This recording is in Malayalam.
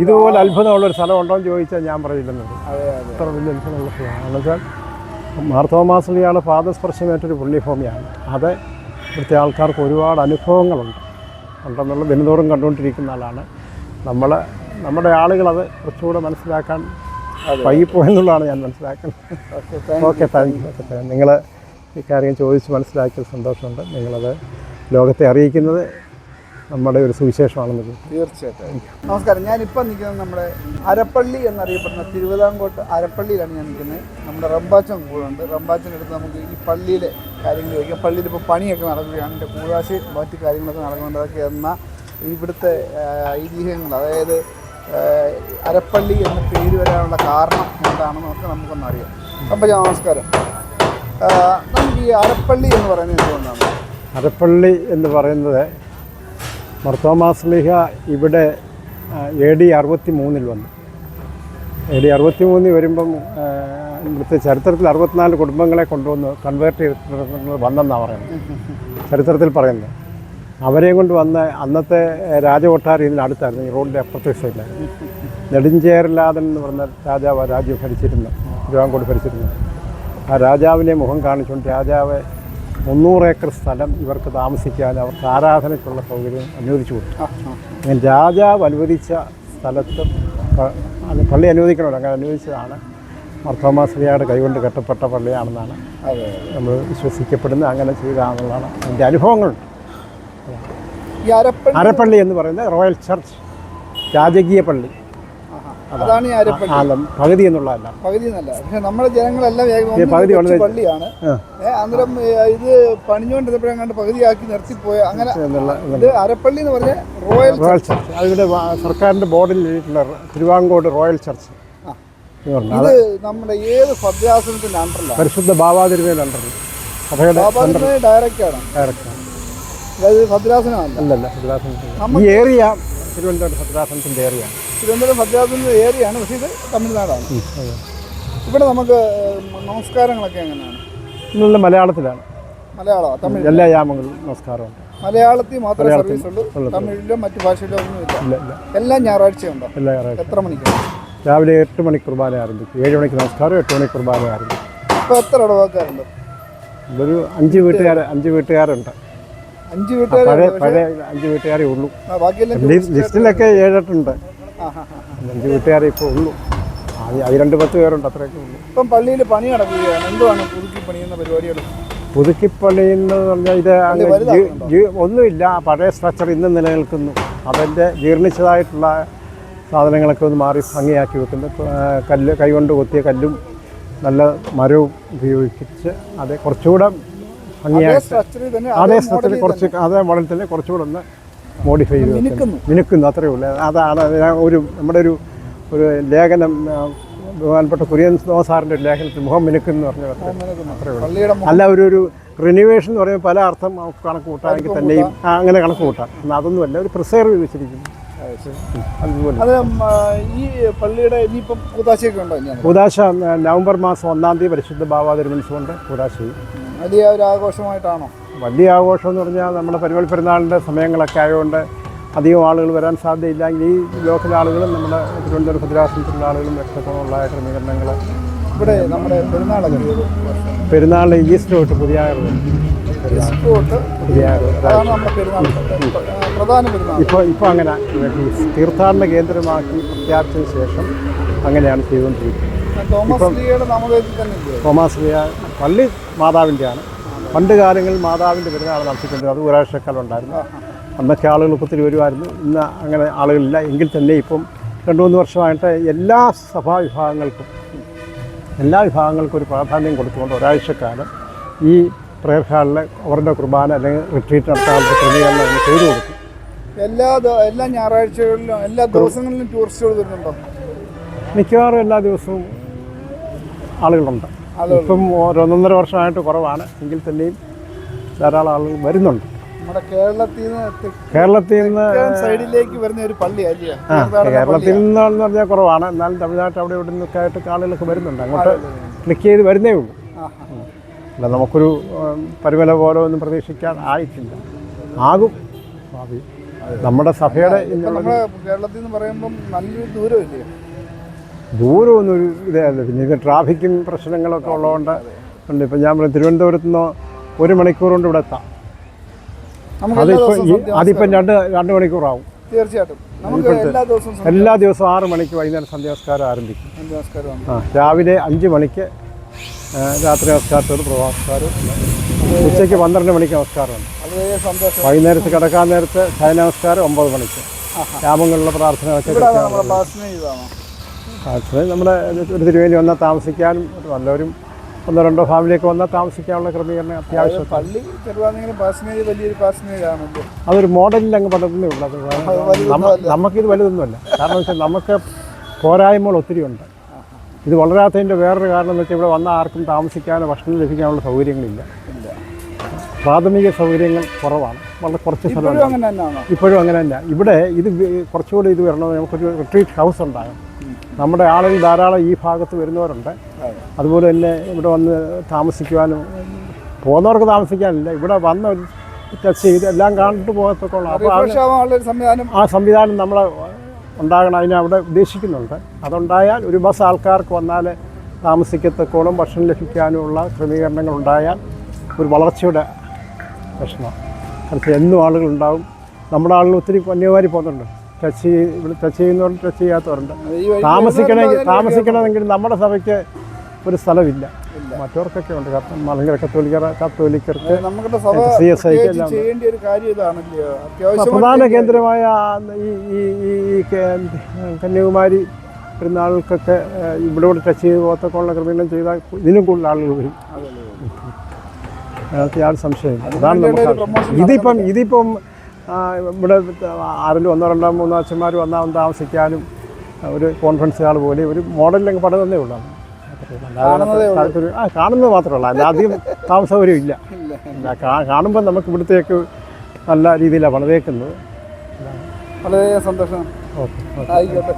ഇതുപോലെ അത്ഭുതമുള്ള ഒരു സ്ഥലം ഉണ്ടോ എന്ന് ചോദിച്ചാൽ ഞാൻ പറയില്ലെന്നത് അതെ അത്ര വലിയ അത്ഭുതമുള്ള സ്ഥലമാണ്. എന്നുവെച്ചാൽ വെച്ചാൽ മാർത്തോമാസലിയാണ് പാദസ്പർശമേറ്റൊരു പുണ്യഭൂമിയാണ്. അത് ഇവിടുത്തെ ആൾക്കാർക്ക് ഒരുപാട് അനുഭവങ്ങളുണ്ട്. ഉണ്ടെന്നുള്ള ദിനതോറും കണ്ടുകൊണ്ടിരിക്കുന്ന ആളാണ്. നമ്മൾ നമ്മുടെ ആളുകളത് കുറച്ചുകൂടെ മനസ്സിലാക്കാൻ വൈകിപ്പോയെന്നുള്ളതാണ് ഞാൻ മനസ്സിലാക്കുന്നത്. Okay thank okay thank you okay thank നിങ്ങൾ ഇക്കാര്യം ചോദിച്ച് മനസ്സിലാക്കിയ സന്തോഷമുണ്ട്. നിങ്ങളത് ലോകത്തെ അറിയിക്കുന്നത് നമ്മുടെ ഒരു സുവിശേഷമാണെന്ന് തീർച്ചയായിട്ടും. നമസ്കാരം. ഞാനിപ്പോൾ നിൽക്കുന്നത് നമ്മുടെ അരപ്പള്ളി എന്നറിയപ്പെടുന്ന തിരുവിതാംകോട്ട് അരപ്പള്ളിയിലാണ് ഞാൻ നിൽക്കുന്നത്. നമ്മുടെ റംബാച്ചൻ കൂടുണ്ട് റംബാച്ചനടുത്ത് നമുക്ക് ഈ പള്ളിയിലെ കാര്യങ്ങൾ ചോദിക്കാം. പള്ളിയിൽ ഇപ്പോൾ പണിയൊക്കെ നടക്കുകയാണ്. എന്റെ കൂടാശി മറ്റ് കാര്യങ്ങളൊക്കെ നടക്കുന്നുണ്ട്. അതൊക്കെ എന്ന ഇവിടുത്തെ ഐതിഹ്യങ്ങൾ. അതായത് അരപ്പള്ളി എന്ന പേര് വരാനുള്ള കാരണം എന്താണെന്നൊക്കെ നമുക്കൊന്ന് അറിയാം. അപ്പം ഞാൻ നമസ്കാരം. നമുക്ക് ഈ അരപ്പള്ളി എന്ന് പറയുന്നത് എന്തുകൊണ്ടാണ്? അരപ്പള്ളി എന്ന് പറയുന്നത് മർത്തോമാസ്ലിഹ ഇവിടെ എ ഡി അറുപത്തി മൂന്നിൽ വന്നു. എ ഡി അറുപത്തി മൂന്നിൽ വരുമ്പം ഇവിടുത്തെ ചരിത്രത്തിൽ അറുപത്തിനാല് കുടുംബങ്ങളെ കൊണ്ടുവന്ന് കൺവേർട്ട് ചെയ്തിട്ട് വന്നെന്നാണ് പറയുന്നത്. ചരിത്രത്തിൽ പറയുന്നത്. അവരെയും കൊണ്ട് വന്ന അന്നത്തെ രാജകൊട്ടാരം ഇതിനടുത്തായിരുന്നു ഈ റോഡിന്റെ അപ്പുറത്തെ നെടുഞ്ചേരലാതൻ എന്ന് പറഞ്ഞ രാജാവ് രാജ്യം ഭരിച്ചിരുന്നു തിരുവാങ്കോട് ഭരിച്ചിരുന്നു. ആ രാജാവിനെ മുഖം കാണിച്ചുകൊണ്ട് രാജാവ് മുന്നൂറ് ഏക്കർ സ്ഥലം ഇവർക്ക് താമസിക്കാൻ അവർക്ക് ആരാധനയ്ക്കുള്ള സൗകര്യം അനുവദിച്ചു കൊടുത്തു. രാജാവ് അനുവദിച്ച സ്ഥലത്ത് അത് പള്ളി അനുവദിക്കണമല്ലോ അങ്ങനെ അനുവദിച്ചതാണ്. മർത്തോമാശ്രീയുടെ കൈകൊണ്ട് കെട്ടപ്പെട്ട പള്ളിയാണെന്നാണ് അതെ നമ്മൾ വിശ്വസിക്കപ്പെടുന്നത്. അങ്ങനെ ചെയ്താണെന്നുള്ളതാണ് അതിന്റെ അനുഭവങ്ങളുണ്ട്. അരപ്പള്ളി എന്ന് പറയുന്നത് റോയൽ ചർച്ച് രാജകീയ പള്ളി. അതാണ് ഈ അരപ്പള്ളി പകുതി എന്നുള്ളതല്ല പകുതി എന്നല്ല. പക്ഷെ നമ്മുടെ ജനങ്ങളെല്ലാം പകുതി പള്ളിയാണ്. അന്നേരം ഇത് ഇത് പണിഞ്ഞുകൊണ്ടിരുന്നപ്പോഴെങ്ങാണ്ട് പകുതിയാക്കി നിർത്തിപ്പോയ അങ്ങനെ ഇത് അരപ്പള്ളി എന്ന് പറഞ്ഞ റോയൽ റോയൽ ചർച്ച്. അതിവിടെ സർക്കാരിന്റെ ബോർഡിൽ എഴുതിയിട്ടുള്ള തിരുവാങ്കോട് റോയൽ ചർച്ച്. ഇത് നമ്മുടെ ഏത് ഭദ്രാസനത്തിന്റെ അണ്ടറിലാണ് പരിശുദ്ധ സഭയുടെ ബാബാദിന് ഡയറക്റ്റ് ആണ് ഡയറക്ടറാണ് അതായത് ഭദ്രാസനമല്ല അല്ലല്ല ഭദ്രാസനത്തിന്റെ ഈ ഏരിയ തിരുവനന്തപുരം ഭദ്രാസനത്തിന്റെ ഏരിയ. തിരുവനന്തപുരം ഭദ്രാസനത്തിന്റെ ഏരിയയാണ് പക്ഷേ ഇത് തമിഴ്നാടാണ്. ഇവിടെ നമുക്ക് നമസ്കാരങ്ങളൊക്കെ എങ്ങനെയാണ്? നല്ല മലയാളത്തിലാണ്. മലയാളം? തമിഴ്? എല്ലാ യാമങ്ങളും നമസ്കാരമുണ്ട് മലയാളത്തിൽ മാത്രമേ സർവീസ് ഉള്ളൂ. തമിഴിലോ മറ്റു ഭാഷയിലോ ഒന്നുമില്ല. ഇല്ല എല്ലാം ഞായറാഴ്ചയുണ്ടോ എല്ലാ ഞായറാഴ്ച എത്ര മണിക്കാണ്? രാവിലെ എട്ട് മണിക്ക് കുർബാന ആരംഭിക്കും. ഏഴ് മണിക്ക് നമസ്കാരം എട്ട് മണിക്ക് കുർബാന ആരംഭിക്കും. ഇപ്പോൾ എത്ര ഇടവക്കാരുണ്ട് ഒരു അഞ്ച് വീട്ടുകാർ അഞ്ച് വീട്ടുകാരുണ്ട്. അഞ്ച് വീട്ടുകാർ പഴയ അഞ്ച് വീട്ടുകാരേ ഉള്ളൂ. ലിസ്റ്റിലൊക്കെ ഏഴെട്ടുണ്ട്. അഞ്ച് വീട്ടുകാരെ ഇപ്പോൾ ഉള്ളൂ. അത് രണ്ട് പത്ത് പേരുണ്ട് അത്രയൊക്കെ ഉള്ളൂ. ഇപ്പം പള്ളിയിൽ പണി നടക്കുകയാണ്. എന്തുവാണ് പുതുക്കി പണിയുന്ന പരിപാടികൾ? പുതുക്കിപ്പള്ളി എന്ന് പറഞ്ഞാൽ ഇത് ഒന്നുമില്ല. പഴയ സ്ട്രക്ചർ ഇന്നും നിലനിൽക്കുന്നു. അതിന്റെ ജീർണിച്ചതായിട്ടുള്ള സാധനങ്ങളൊക്കെ ഒന്ന് മാറി ഭംഗിയാക്കി വെക്കുന്നു. കല്ല് കൈകൊണ്ട് കൊത്തിയ കല്ലും നല്ല മരവും ഉപയോഗിച്ച് അത് കുറച്ചുകൂടെ ഭംഗിയാക്കി അതേ സ്ട്രക്ചറിൽ കുറച്ച് അതേ മോഡൽ തന്നെ കുറച്ചുകൂടെ ഒന്ന് മോഡിഫൈ ചെയ്ത്. മിനുക്കുന്നു. അത്രയേ ഉള്ളൂ. അതാണ് ഒരു നമ്മുടെ ഒരു ഒരു ലേഖനം ബഹുമാനപ്പെട്ട കുര്യൻ സാറിന്റെ ഒരു ലേഖനത്തിൽ മുഖം മിനുക്കുന്നു എന്ന് പറഞ്ഞ അത്രയേ ഉള്ളൂ. അല്ല ഒരു ഒരു റിനിവേഷൻ എന്ന് പറയുമ്പോൾ പല അർത്ഥം കണക്ക് കൂട്ടാമെങ്കിൽ തന്നെയും അങ്ങനെ കണക്ക് കൂട്ടാം. എന്നാൽ അതൊന്നുമല്ല ഒരു പ്രിസേർവ് ചെയ്ത് വെച്ചിരിക്കുന്നു അത് ഈ പള്ളിയുടെ ഇനിയിപ്പം കൂതാശയൊക്കെ ഉണ്ടോ കൂതാശ നവംബർ മാസം ഒന്നാം തീയതി പരിശുദ്ധ ബാബാ കൂതാശയും. വലിയ ഒരു ആഘോഷമായിട്ടാണോ? വലിയ ആഘോഷം എന്ന് പറഞ്ഞാൽ നമ്മുടെ പരിമൾ പെരുന്നാളിന്റെ സമയങ്ങളൊക്കെ ആയതുകൊണ്ട് അധികം ആളുകൾ വരാൻ സാധ്യതയില്ല. ഈ ലോക്കൽ ആളുകളും നമ്മുടെ തിരുവനന്തപുരം ഭദ്രാസനത്തിലുള്ള ആളുകളും എത്രത്തോളമുള്ള ക്രമീകരണങ്ങൾ ഇവിടെ നമ്മുടെ പെരുന്നാളൊക്കെ പെരുന്നാൾ ഈസ്റ്റ് തൊട്ട് പുതിയ ഇപ്പോൾ ഇപ്പോൾ അങ്ങനെ തീർത്ഥാടന കേന്ദ്രമാക്കി പ്രഖ്യാപിച്ചതിന് ശേഷം അങ്ങനെയാണ് ചെയ്തുകൊണ്ടിരിക്കുന്നത്. തോമസ് തോമാസ് പള്ളി മാതാവിന്റെയാണ്. പണ്ട് കാലങ്ങളിൽ മാതാവിന്റെ പെരുന്നാൾ നടത്തിക്കൊണ്ടിരുന്നത് അത് ഒരാഴ്ചക്കാലം ഉണ്ടായിരുന്നു അന്നൊക്കെ ആളുകൾ ഒത്തിരി വരുമായിരുന്നു. ഇന്ന് അങ്ങനെ ആളുകളില്ല. എങ്കിൽ തന്നെ ഇപ്പം രണ്ട് മൂന്ന് വർഷമായിട്ട് എല്ലാ സഭാ വിഭാഗങ്ങൾക്കും എല്ലാ വിഭാഗങ്ങൾക്കും ഒരു പ്രാധാന്യം കൊടുത്തുകൊണ്ട് ഒരാഴ്ചക്കാലം ഈ പ്രയർ ഹാളിൽ അവരുടെ കുർബാന അല്ലെങ്കിൽ റിട്രീറ്റ് നടത്താനുള്ള ക്രമീകരണം ചെയ്തു കൊടുക്കും. എല്ലാ എല്ലാ ഞായറാഴ്ചകളിലും എല്ലാ ദിവസങ്ങളിലും ടൂറിസ്റ്റുകൾ വരുന്നുണ്ടോ? മിക്കവാറും എല്ലാ ദിവസവും ആളുകളുണ്ട്. ഇപ്പം ഒന്നൊന്നര വർഷമായിട്ട് കുറവാണ്. എങ്കിൽ തന്നെയും ധാരാളം ആളുകൾ വരുന്നുണ്ട്. നമ്മുടെ കേരളത്തിൽ നിന്ന് കേരളത്തിൽ നിന്ന് സൈഡിലേക്ക് വരുന്ന ഒരു പള്ളി കേരളത്തിൽ നിന്നാണെന്ന് പറഞ്ഞാൽ കുറവാണ്. എന്നാലും തമിഴ്നാട്ടിൽ അവിടെ ഇവിടെ നിന്നൊക്കെ ആയിട്ട് ആളുകളൊക്കെ വരുന്നുണ്ട്. അങ്ങോട്ട് ക്ലിക്ക് ചെയ്ത് വരുന്നേ ഉള്ളൂ. അല്ല നമുക്കൊരു പരിമല പോലെ ഒന്നും പ്രതീക്ഷിക്കാൻ ആയിട്ടില്ല. ആകും. നമ്മുടെ സഭയുടെ കേരളത്തിൽ നിന്ന് പറയുമ്പം നല്ലൊരു ദൂരമില്ലേ? ദൂരമൊന്നും ഒരു ഇതല്ല പിന്നെ ഇത് ട്രാഫിക്കും പ്രശ്നങ്ങളൊക്കെ ഉള്ളതുകൊണ്ട് ഉണ്ട്. ഇപ്പം ഞാൻ പറഞ്ഞു തിരുവനന്തപുരത്ത് നിന്ന് ഒരു മണിക്കൂർ കൊണ്ട് ഇവിടെ എത്താം. അതിപ്പോൾ അതിപ്പം രണ്ട് രണ്ട് മണിക്കൂറാവും. തീർച്ചയായിട്ടും. എല്ലാ ദിവസവും ആറ് മണിക്ക് വൈകുന്നേരം സന്ധ്യാസ്കാരം ആരംഭിക്കും. നമസ്കാരമാണ് ആ രാവിലെ അഞ്ച് മണിക്ക് രാത്രി നമസ്കാരത്തോട് പ്രഭാസ്കാരം. ഉച്ചയ്ക്ക് പന്ത്രണ്ട് മണിക്ക് നമസ്കാരമുണ്ട് സന്തോഷം. വൈകുന്നേരത്ത് കിടക്കാൻ നേരത്ത് ശയന നമസ്കാരം ഒമ്പത് മണിക്ക്. രാമങ്ങളിലുള്ള പ്രാർത്ഥനകളൊക്കെ ഇവിടെ നമ്മുടെ ഒരു തിരുവേലി വന്നാൽ താമസിക്കാനും വല്ലവരും ഒന്നോ രണ്ടോ ഫാമിലിയൊക്കെ വന്നാൽ താമസിക്കാനുള്ള ക്രമീകരണം അത്യാവശ്യം. പള്ളി ചെറുവാണെങ്കിലും പാസനേജ് വലിയൊരു അതൊരു മോഡലിൽ അങ്ങ് പടർന്നേ ഉള്ളൂ. നമുക്കിത് വലുതൊന്നുമല്ല. കാരണം വെച്ചാൽ നമുക്ക് പോരായ്മകൾ ഒത്തിരി ഉണ്ട്. ഇത് വളരാത്തതിന്റെ വേറൊരു കാരണം എന്ന് വെച്ചാൽ ഇവിടെ വന്ന ആർക്കും താമസിക്കാനോ ഭക്ഷണം ലഭിക്കാനുള്ള സൗകര്യങ്ങളില്ല. പ്രാഥമിക സൗകര്യങ്ങൾ കുറവാണ്. വളരെ കുറച്ച് സ്ഥലം ഇപ്പോഴും അങ്ങനെ തന്നെയാണ്? ഇപ്പോഴും അങ്ങനെ തന്നെ. ഇവിടെ ഇത് കുറച്ചുകൂടി ഇത് വരണമെന്ന് നമുക്കൊരു റിട്രീറ്റ് ഹൗസ് ഉണ്ടാകും നമ്മുടെ ആളുകൾ ധാരാളം ഈ ഭാഗത്ത് വരുന്നവരുണ്ട്. അതുപോലെ തന്നെ ഇവിടെ വന്ന് താമസിക്കുവാനും പോകുന്നവർക്ക് താമസിക്കാനില്ല. ഇവിടെ വന്ന് ഒരു ടച്ച് ചെയ്ത് എല്ലാം കണ്ടിട്ട് പോകത്തൊക്കെ ഉള്ളു അപ്പോൾ റിഫ്രഷ് ആവാനുള്ള ഒരു സംവിധാനം. ആ സംവിധാനം നമ്മൾ ഉണ്ടാകണം. അതിനെ അവിടെ ഉദ്ദേശിക്കുന്നുണ്ട്. അതുണ്ടായാൽ ഒരു ബസ് ആൾക്കാർക്ക് വന്നാൽ താമസിക്കത്തക്കോളം ഭക്ഷണം ലഭിക്കാനുമുള്ള ക്രമീകരണങ്ങൾ ഉണ്ടായാൽ ഒരു വളർച്ചയുടെ പ്രശ്നം. കാരണം എന്നും ആളുകളുണ്ടാവും നമ്മുടെ ആളുകൾ ഒത്തിരി കന്യാകുമാരി പോകുന്നുണ്ട്. ടച്ച് ചെയ്ത് ഇവിടെ ടച്ച് ചെയ്യുന്നവരും ടച്ച് ചെയ്യാത്തവരുണ്ട്. താമസിക്കണമെങ്കിൽ താമസിക്കണമെങ്കിൽ നമ്മുടെ സഭയ്ക്ക് ഒരു സ്ഥലമില്ല. മറ്റവർക്കൊക്കെ ഉണ്ട്. കാരണം മലങ്കര കത്തോലിക്കർ കത്തോലിക്കർക്ക് സി എസ് ഐക്ക് എല്ലാം പ്രധാന കേന്ദ്രമായ ഈ ഈ ഈ കന്യാകുമാരി പെരുന്നാൾക്കൊക്കെ ഇവിടെ കൂടെ ടച്ച് ചെയ്ത് പോകത്തൊക്കെയുള്ള ക്രമീകരണം ചെയ്താൽ ഇതിനും കൂടുതൽ ആളുകൾ വരും. അതിനകത്ത് യാതൊരു സംശയമില്ല അതാണ് നമുക്ക്. ഇതിപ്പം ഇതിപ്പം ഇവിടെ ആരെങ്കിലും ഒന്നോ രണ്ടോ മൂന്നോ അച്ഛന്മാർ വന്നാൽ താമസിക്കാനും ഒരു കോൺഫറൻസ് ഹാൾ പോലെ ഒരു മോഡലിലങ്ങ് പടതന്നേ ഉള്ളൂ. ആ കാണുന്നത് മാത്രമേ ഉള്ളൂ അല്ല അധികം താമസ സൗകര്യം ഇല്ല. കാണുമ്പോൾ നമുക്ക് ഇവിടുത്തേക്ക് നല്ല രീതിയിലാണ് പണിതേക്കുന്നത്. വളരെ സന്തോഷം. ഓക്കെ. ആയിക്കോട്ടെ.